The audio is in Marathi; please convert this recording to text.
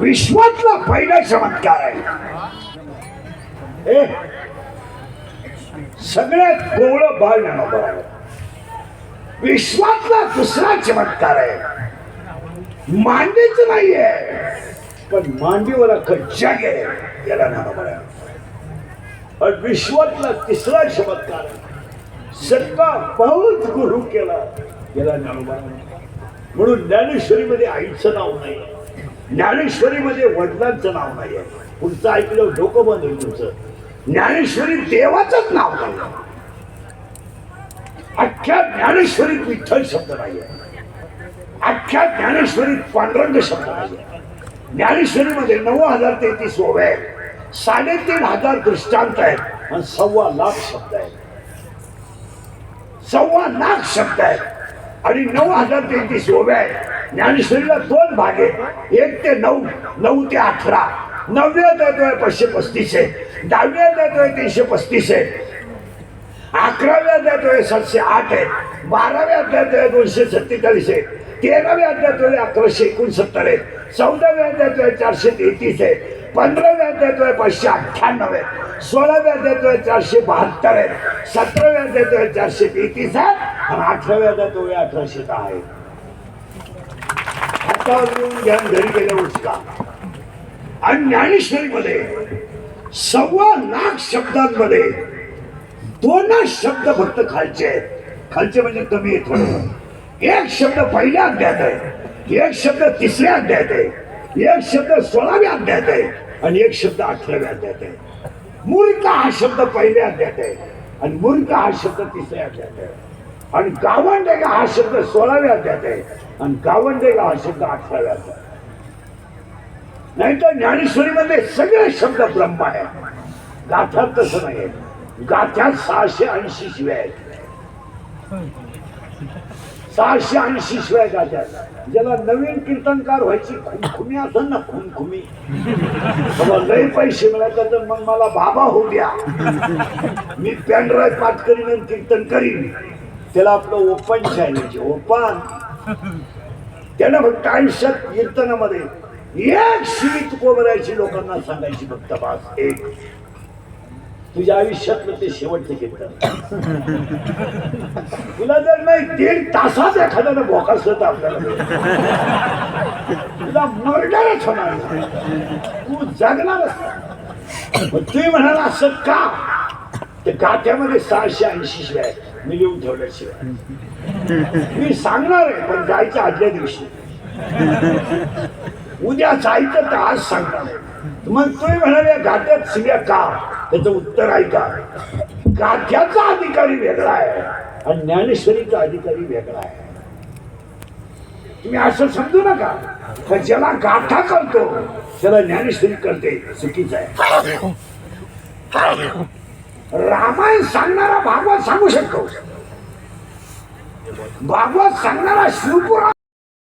विश्वातला पहिला चमत्कार आहे. सगळ्यात कोवळं बाळ ज्ञानोबा आहे विश्वातला दुसरा चमत्कार आहे. मांडीच नाहीये पण मांडीवर अख्खं जग आहे. याला ज्ञानोबा आहे और विश्वातला तिसरा चमत्कार सत्ता बहुत गुरु केला याला ज्ञानोबा आहे. म्हणून ज्ञानेश्वरीमध्ये आईचं नाव नाही ज्ञानेश्वरीमध्ये वडिलांचं नाव नाही आहे. पुढचं ऐकलं डोकं बंद होईल तुमचं. ज्ञानेश्वरी देवाचंच नाव नाही अख्ख्या ज्ञानेश्वरीत विठ्ठल शब्द नाही आहे. अख्ख्या ज्ञानेश्वरीत पांडुरंग शब्द नाही आहे. ज्ञानेश्वरीमध्ये नऊ हजार तेहतीस ओव्या आहेत. साडेतीन हजार दृष्टांत आहेत आणि सव्वा लाख शब्द आहेत. सव्वा लाख शब्द आहेत. आणि नऊ हजार तेहतीस ओव्या आहेत. ज्ञानेश्वरीला दोन भाग आहेत. एक ते नऊ नऊ ते अठरा. नवव्या अध्याय पाचशे पस्तीस आहे दहाव्या आहे तीनशे पस्तीस आहे अकराव्या अध्याय सातशे आठ आहे बाराव्या आहे दोनशे सत्तेचाळीस आहे तेराव्या अध्याय अकराशे एकोणसत्तर आहे चौदाव्या अध्याय चारशे तेहतीस आहे पंधराव्या आहे पाचशे अठ्ठ्याण्णव आहे सोळाव्या अध्याय चारशे बहात्तर आहे सतराव्या अध्याय चारशे तेहतीस आहे आणि अठराव्या अध्याय अठराशे दहा आहे हातावर येऊन घ्या आणि घरी गेल्या उचका आणि ज्ञानेश्वरीमध्ये सव्वा लाख शब्दांमध्ये दोनच शब्द फक्त खालचे आहेत. खालचे म्हणजे कमी आहेत एक शब्द पहिल्या अध्यात आहे. एक शब्द तिसऱ्या अध्यात आहे. एक शब्द सोळाव्या अध्यात आहे. आणि एक शब्द अठराव्या अध्यात आहे. मूर्ख हा शब्द पहिल्या अध्यात आहे. आणि मूर्ख हा शब्द तिसऱ्या अध्यात आहे. आणि गावंडेगा हा शब्द सोळाव्या अध्यात आहे. आणि गावंडेगा हा शब्द अठराव्या अध्यात आहे. नाहीतर ज्ञानेश्वरीमध्ये सगळे शब्द ब्रह्म आहे गाथात तसं नाही गाथ्यात सहाशे ऐंशी शिव्या आहेत. सहाशे ऐंशी शिवाय गाथ्यात ज्याला नवीन कीर्तनकार व्हायची खुमखुमी असेल ना खुमखुमी. बाबा लय पैसे मिळायचं तर मग मला बाबा होऊ द्या. मी पॅनराय पाठ करीन आणि कीर्तन करीन. त्याला आपलं ओपन चॅलेंज ओपन. त्यानं फक्त आयुष्यात कीर्तनामध्ये एक शिवी कोबरायची लोकांना सांगायची फक्त बास एक. तुझ्या आयुष्यातलं ते शेवटचे कीर्तन. तुला जर नाही दीड तासात एखाद्यानं भोकासलं तर आपल्याला. तुला मर्डरच होणार. तू जगणारच तुम्ही म्हणाल असं का? ते गाठ्यामध्ये सहाशे ऐंशी शिवाय मी लिहून ठेवल्याशिवाय. मी सांगणार आहे पण जायच्या आदल्या दिवशी. उद्या जायचं तर आज सांगणार मग तुम्ही म्हणाल या गाठ्यात शिव्या का? त्याचं उत्तर ऐका. गाठ्याचा अधिकारी वेगळा आहे. आणि ज्ञानेश्वरीचा अधिकारी वेगळा आहे. तुम्ही असं समजू नका. तर ज्याला गाठा करतो त्याला ज्ञानेश्वरी करते चुकीच आहे. रामायण सांगणारा भागवत सांगू शकतो. भागवत सांगणारा शिवपुराण